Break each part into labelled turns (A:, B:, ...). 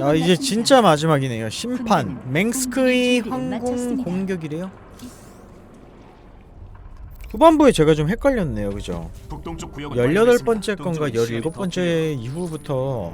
A: 아 이제 진짜 마지막이네요. 심판 맹스크의 항공 공격이래요. 후반부에 제가 좀 헷갈렸네요, 그죠?
B: 북동쪽 구역은
A: 18번째 건가
B: 동쪽의 시간이 더
A: 17번째 이후부터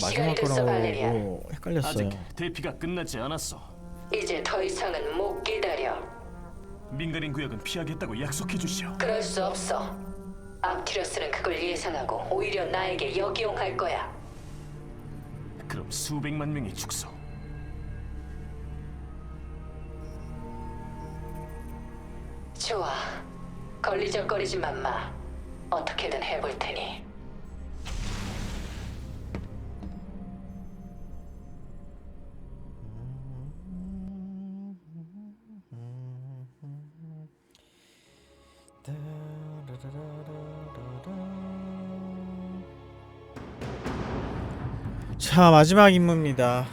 A: 마지막. 거라고 헷갈렸어요.
B: 아직 대피가 끝나지 않았어.
C: 이제 더 이상은 못 기다려.
B: 민간인 구역은 피하겠다고 약속해 주시오.
C: 그럴 수 없어. 아키러스는 그걸 예상하고 오히려 나에게 역이용할 거야.
B: 그럼 수백만 명이 죽소.
C: 좋아. 걸리적거리지 만 마. 어떻게든 해볼 테니.
A: 자 마지막 임무입니다.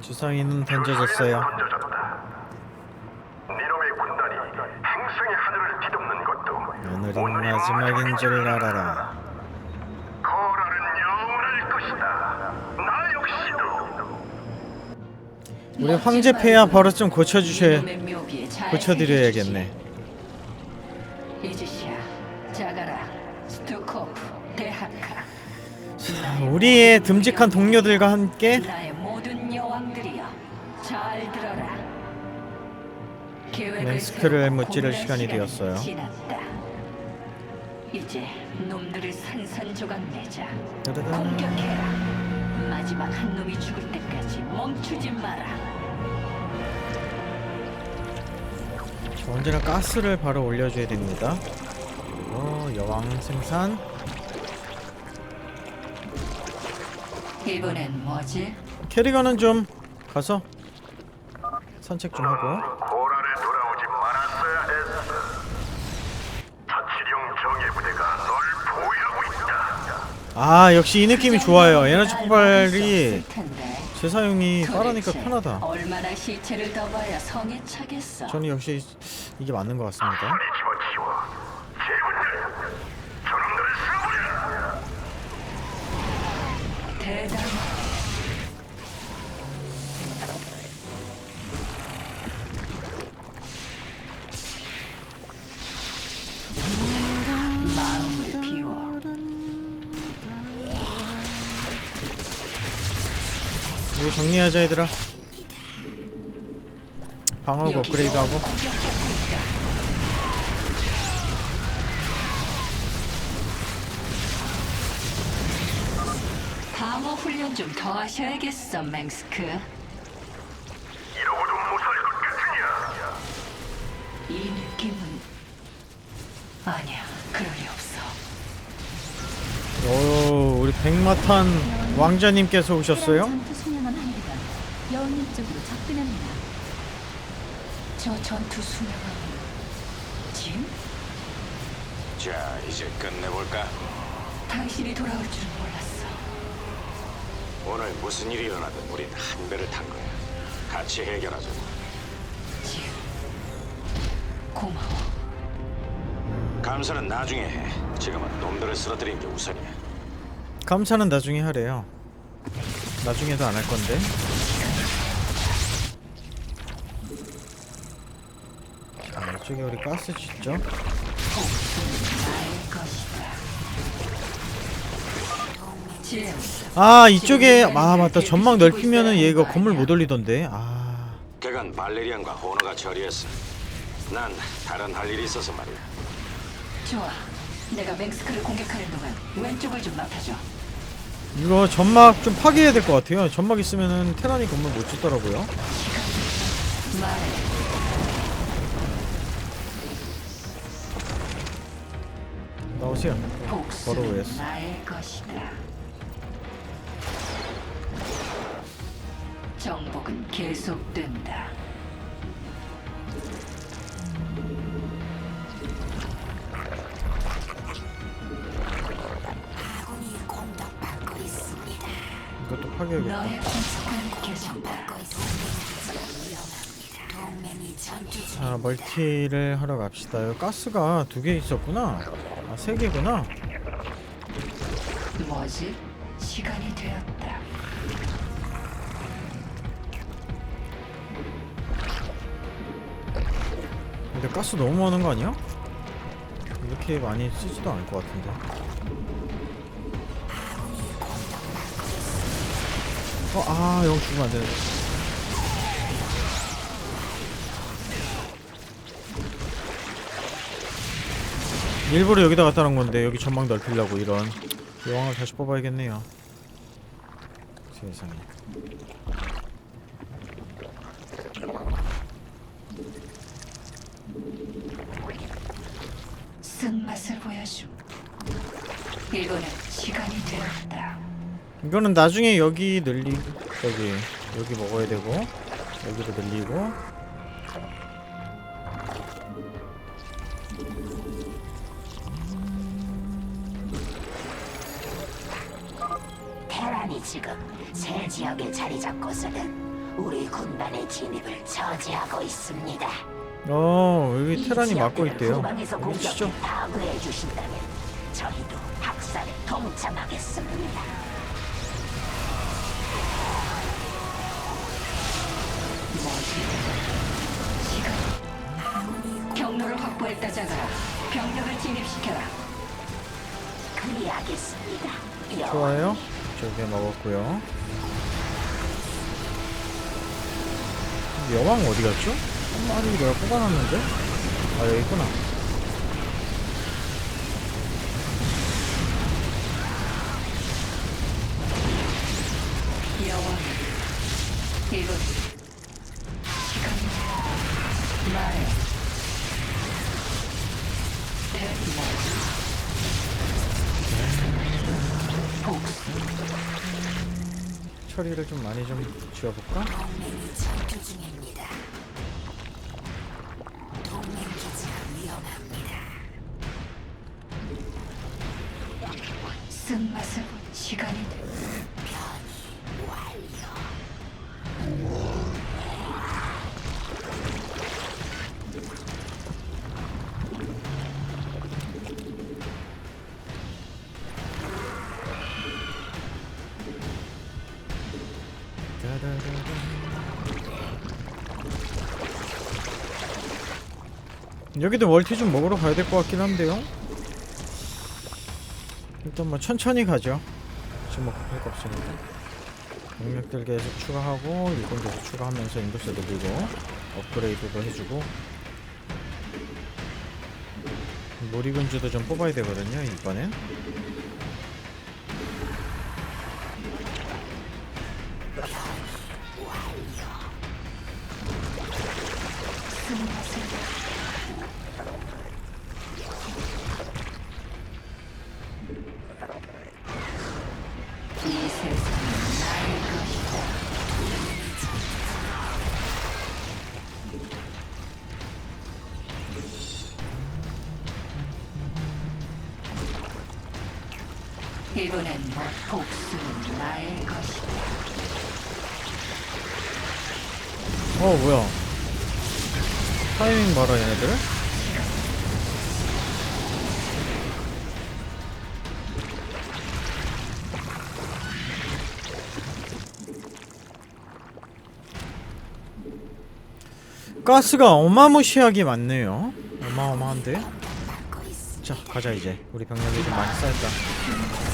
A: 주사위는 던져졌어요. 오늘은 마지막인 줄 알아라. 우리 황제 폐하 버릇 좀 고쳐주셔야 고쳐드려야겠네. 우리의 듬직한 동료들과 함께
C: 나의 모든 여왕들이여, 잘 들어라. 계획을
A: 맹스크를
C: 세우고
A: 무찌를
C: 고민할
A: 시간이 되었어요.
C: 지났다. 이제 놈들을 산산조각 내자.
A: 따다단.
C: 공격해라. 마지막 한 놈이 죽을 때까지 멈추지 마라.
A: 언제나 가스를 바로 올려줘야 됩니다. 그리고 여왕 생산.
C: 이번엔 뭐지?
A: 캐리건은 좀 가서 산책 좀 하고.
D: 고라를 돌아오지 말았어야 했어. 자치령 정예 부대가 널 보호하고 있다.
A: 아 역시 이 느낌이 좋아요. 에너지 폭발이. 재사용이 빠르니까 편하다.
C: 얼마나 시체를 더 봐야 성에 차겠어.
A: 저는 역시 이게 맞는 것 같습니다. 이거 정리하자 얘들아. 방어구 업그레이드하고.
C: 방어 훈련 좀 더 하셔야겠어, 맹스크.
D: 이러고도 못할 것 같으냐?
C: 이 느낌은 아니야. 그럴 리 없어.
A: 오 우리 백마탄 왕자님께서 오셨어요?
E: 전투 수명은 한계가 여왕님 쪽으로 접근합니다.
C: 저 전투 수명은 짐?
F: 자, 이제 끝내볼까?
C: 당신이 돌아올 줄은 몰랐어.
F: 오늘 무슨 일이 일어나든 우린 한 배를 탄 거야. 같이 해결하자.
C: 짐. 고마워.
F: 감사는 나중에 해. 지금은 놈들을 쓰러뜨리는 게 우선이야.
A: 감사는 나중에 하래요. 나중에도 안 할 건데. 자, 이쪽에 우리 가스 짓죠? 아 이쪽에 아 맞다 전망 넓히면은 얘가 건물 못 올리던데. 아
F: 그건 발레리안과 호너가 처리했어. 난 다른 할 일이 있어서 말이야.
C: 좋아. 내가 맹스크를 공격하는 동안 왼쪽을 좀 맡아줘.
A: 이거 점막 좀 파괴해야 될 것 같아요. 점막 있으면은 테란이 건물 못 짓더라고요.
C: 말해.
A: 오였어.
C: 나의 것이다. 정복은 계속된다.
A: 이것도
C: 계속다.
A: 자 멀티를 하러 갑시다. 가스가 두 개 있었구나. 아세 개구나.
C: 뭐지? 시간이 되었다.
A: 근데 가스 너무 많은 거 아니야? 이렇게 많이 쓰지도 않을 것 같은데. 어, 아, 여기 죽으면 안 되네. 일부러 여기다 갖다 놓은 건데 여기 전망 넓히려고 이런 여왕을 다시 뽑아야겠네요. 세상에.
C: 쓴맛을 보여줌. 이거는 시간이 되었다.
A: 이거는 나중에 여기 늘리 여기 여기 먹어야 되고 여기도 늘리고
G: 이 지금 새 지역에 자리 잡고서는 우리 군단의 진입을 저지하고 있습니다.
A: 어 여기
G: 이
A: 테란이 막고 있대요
G: 후방에서 공격해 파괴해 주신다면 저희도 학살에 동참하겠습니다.
C: 경로를 확보했다 자가 병력을 진입시켜라.
G: 그리하겠습니다.
A: 좋아요 저기 먹었고요. 여왕 어디 갔죠? 한 마리 내가 뽑아놨는데? 아 여기 있구나 처리를 좀 많이 좀 지어볼까?
C: 본 시간이 돼.
A: 여기도 멀티 좀 먹으러 가야 될 것 같긴 한데요. 일단 뭐 천천히 가죠. 지금 뭐 급할 거 없으니까 능력들 계속 추가하고 일본 계속 추가하면서 인구수 늘리고 업그레이드도 해주고. 몰입은주도 좀 뽑아야 되거든요 이번엔
C: 이번엔 뭐 복수는 나의 것이다.
A: 어 뭐야? 타이밍 봐라 얘네들. 가스가 어마무시하게 많네요. 어마어마한데? 자 가자 이제. 우리 병력이 좀 많이 쌓였다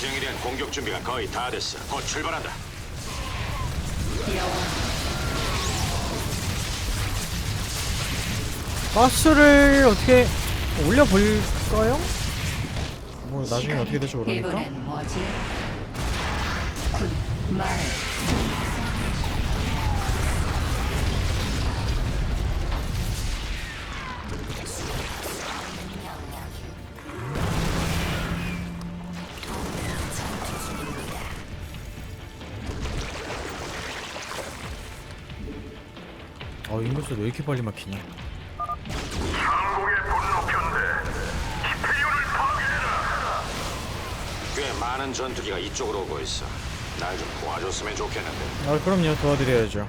F: 자치령에 대한 공격 준비가 거의 다 됐어. 곧 출발한다.
A: 가스를 어떻게 올려볼까요? 뭐 나중에 어떻게 될지 모르니까
C: 이번엔 뭐지? 군 말
A: 인구수 왜 이렇게 빨리 막히냐?
F: 많은 전투기가 이쪽으로 오고 있어. 날 좀 도와줬으면 좋겠는데.
A: 아 그럼요 도와드려야죠.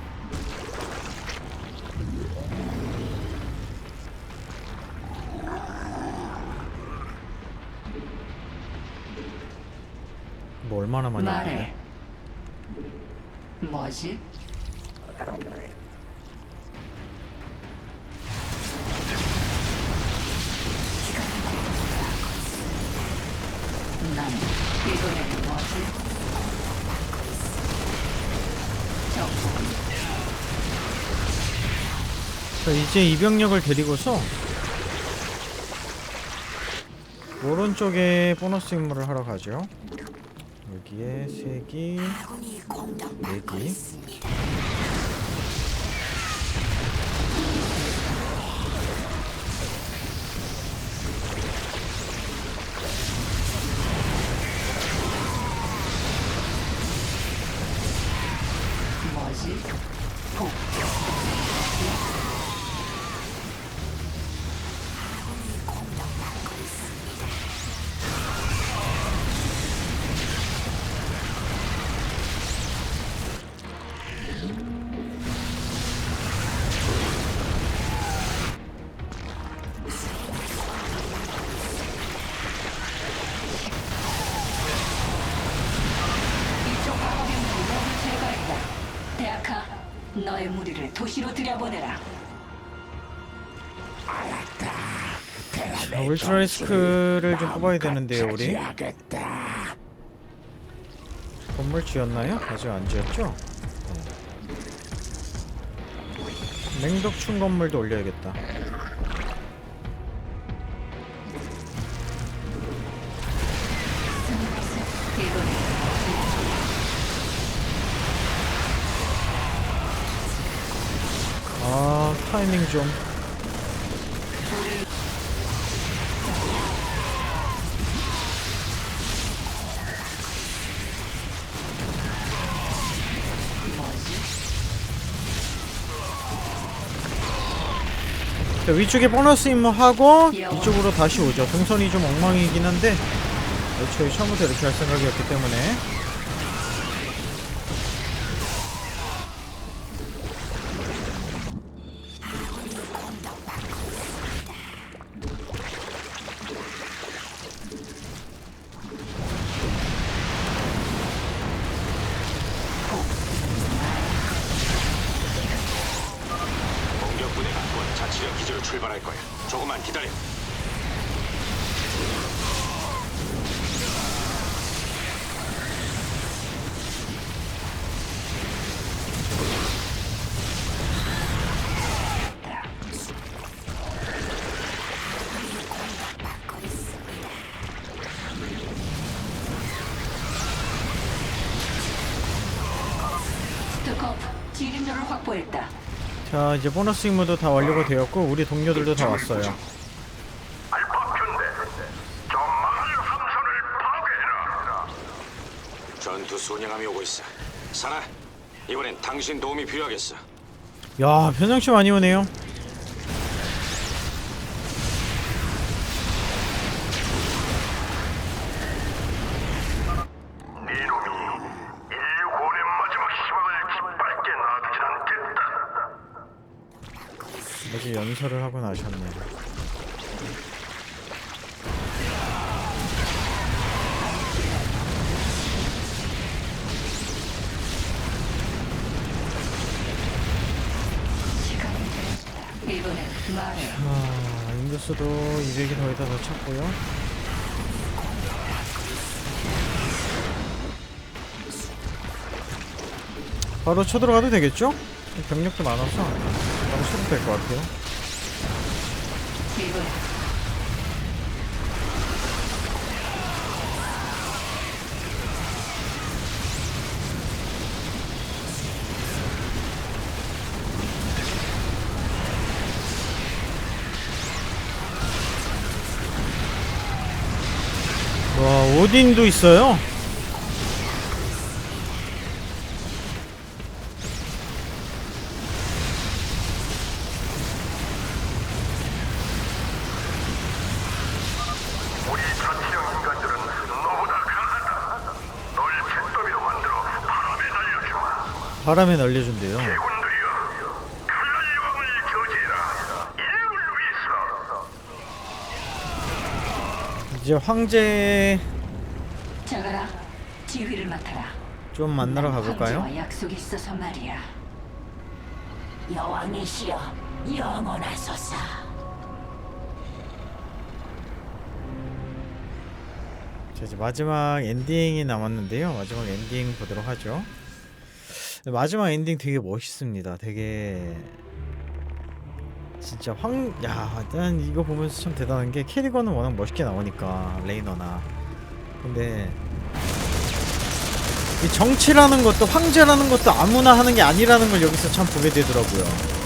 A: 뭐 얼마나 많이
C: 왔는데? 뭐지?
A: 제 이병력을 데리고서 오른쪽에 보너스 임무를 하러 가죠. 여기에 세기 네기
C: 도시로 들여보내라.
A: 자, 울트라 리스크를 좀 뽑아야 되는데요 우리 건물 지었나요? 아직 안 지었죠? 네. 맹독충 건물도 올려야겠다 타이밍 좀. 자, 위쪽에 보너스 임무하고 이쪽으로 다시 오죠. 동선이 좀 엉망이긴 한데 애초에 처음부터 이렇게 할 생각이었기 때문에
F: 자
A: 이제 보너스 임무도 다 완료가 되었고 우리 동료들도 다 왔어요.
F: 전투 순양함이 오고 있어. 사나, 이번엔 당신 도움이 필요하겠어.
A: 야 변형치 많이 오네요
D: 네 놈이 인류군의 마지막 희망을 짓밟게 놔두진 않겠다.
A: 아직 연설을 하고 나셨네. 아 인구수도 200이 더 있다 더 찾고요 바로 쳐들어가도 되겠죠? 병력도 많아서 바로 쳐도 될 것 같아요 와 오딘도 있어요 바람에 날려준대요. 이제 황제
G: 자가라, 지휘를 맡아라.
A: 좀 만나러 가볼까요?
G: 황제와 약속이 있어서 말이야. 여왕이시여, 영원하소서.
A: 자, 이제 마지막 엔딩이 남았는데요. 마지막 엔딩 보도록 하죠. 마지막 엔딩 되게 멋있습니다. 되게 진짜 황, 야, 난 이거 보면서 참 대단한 게 캐리건은 워낙 멋있게 나오니까 레이너나. 근데 이 정치라는 것도 황제라는 것도 아무나 하는 게 아니라는 걸 여기서 참 보게 되더라고요.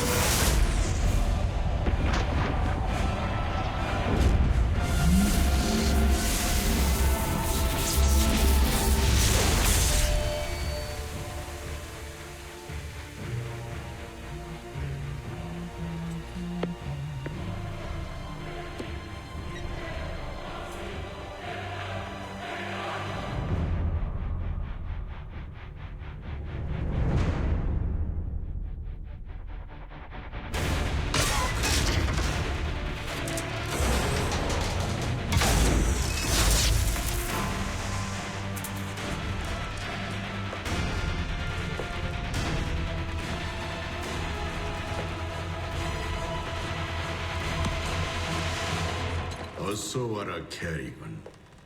D: 어서 와라 캐리건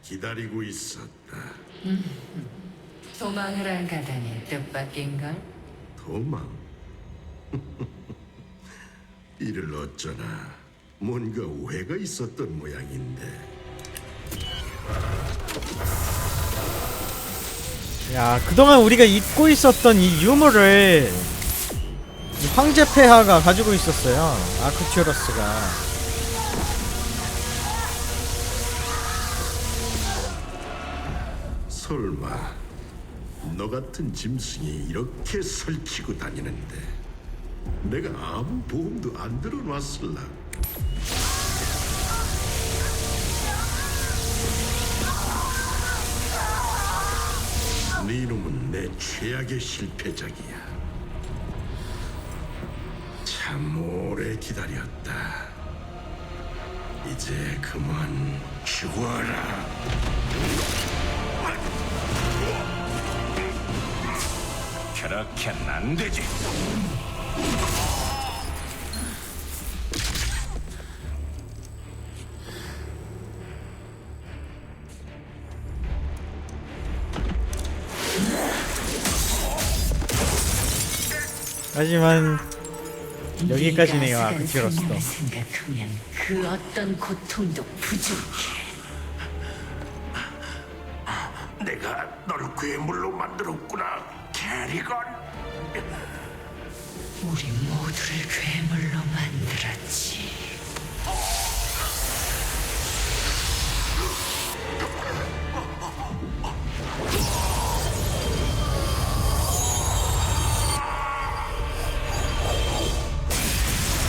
D: 기다리고 있었다
G: 도망을 안 가다니 뜻밖인걸?
D: 도망 이를 어쩌나 뭔가 오해가 있었던 모양인데
A: 야, 그동안 우리가 잊고 있었던 이 유물을 이 황제 폐하가 가지고 있었어요. 아크튜러스가.
D: 설마 너 같은 짐승이 이렇게 설치고 다니는데 내가 아무 보험도 안 들어놨을라. 네 놈은 내 최악의 실패작이야. 참 오래 기다렸다. 이제 그만 죽어라
F: 그렇게는 안 되지.
A: 하지만 여기까지네요.
G: 네가. 그냥 생각하면 그 어떤 고통도 부족해.
D: 내가 너를 괴물로 만들었구나, 캐리건.
G: 우리 모두를 괴물로 만들었지.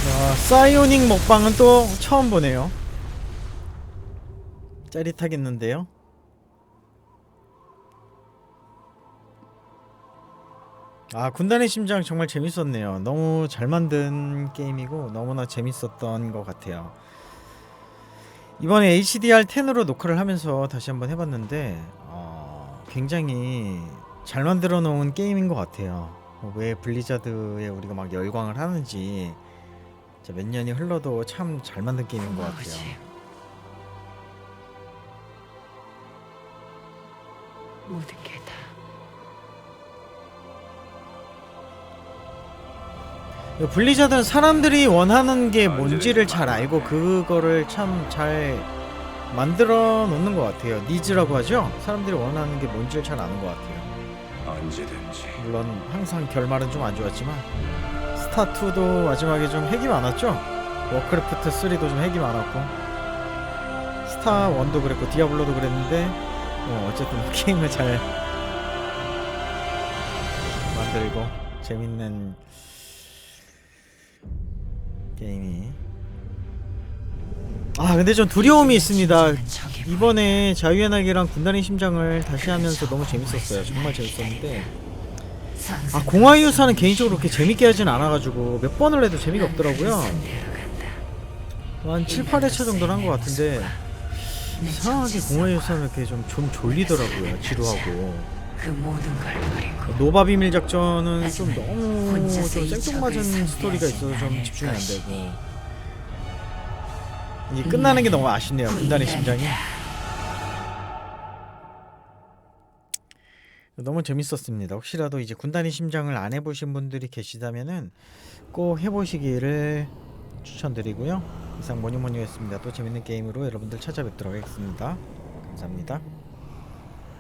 A: 아, 사이오닉 먹방은 또 처음 보네요. 짜릿하겠는데요? 아, 군단의 심장 정말 재밌었네요. 너무 잘 만든 게임이고 너무나 재밌었던 것 같아요. 이번에 HDR10으로 녹화를 하면서 다시 한번 해봤는데 어, 굉장히 잘 만들어 놓은 게임인 것 같아요. 어, 왜 블리자드에 우리가 막 열광을 하는지 몇 년이 흘러도 참 잘 만든 게임인 것 같아요.
G: 아버지. 모든 게
A: 블리자드는 사람들이 원하는 게 뭔지를 잘 알고 그거를 참 잘 만들어 놓는 것 같아요. 니즈라고 하죠. 사람들이 원하는 게 뭔지를 잘 아는 것 같아요.
F: 언제든지.
A: 물론 항상 결말은 좀 안 좋았지만 스타 2도 마지막에 좀 핵이 많았죠. 워크래프트 3도 좀 핵이 많았고 스타 1도 그랬고 디아블로도 그랬는데 어, 어쨌든 게임을 잘 만들고 재밌는 게임이. 아 근데 좀 두려움이 있습니다. 이번에 자유의 날개랑 군단의 심장을 다시 하면서 너무 재밌었어요. 정말 재밌었는데. 아 공화의 유사는 개인적으로 그렇게 재밌게 하진 않아가지고 몇 번을 해도 재미가 없더라고요. 한 7, 8회차 정도는 한 것 같은데 이상하게 공화의 유사는 이렇게 좀, 좀 졸리더라고요. 지루하고
G: 그 모든 걸 버리고
A: 노바 비밀 작전은 좀 너무 좀 생뚱맞은 스토리가 있어서 좀 집중이 안 되고. 이게 끝나는 게 너무 아쉽네요 군단의 심장이. 너무 재밌었습니다. 혹시라도 이제 군단의 심장을 안 해보신 분들이 계시다면은 꼭 해보시기를 추천드리고요. 이상 모니모니였습니다. 또 재밌는 게임으로 여러분들 찾아뵙도록 하겠습니다. 감사합니다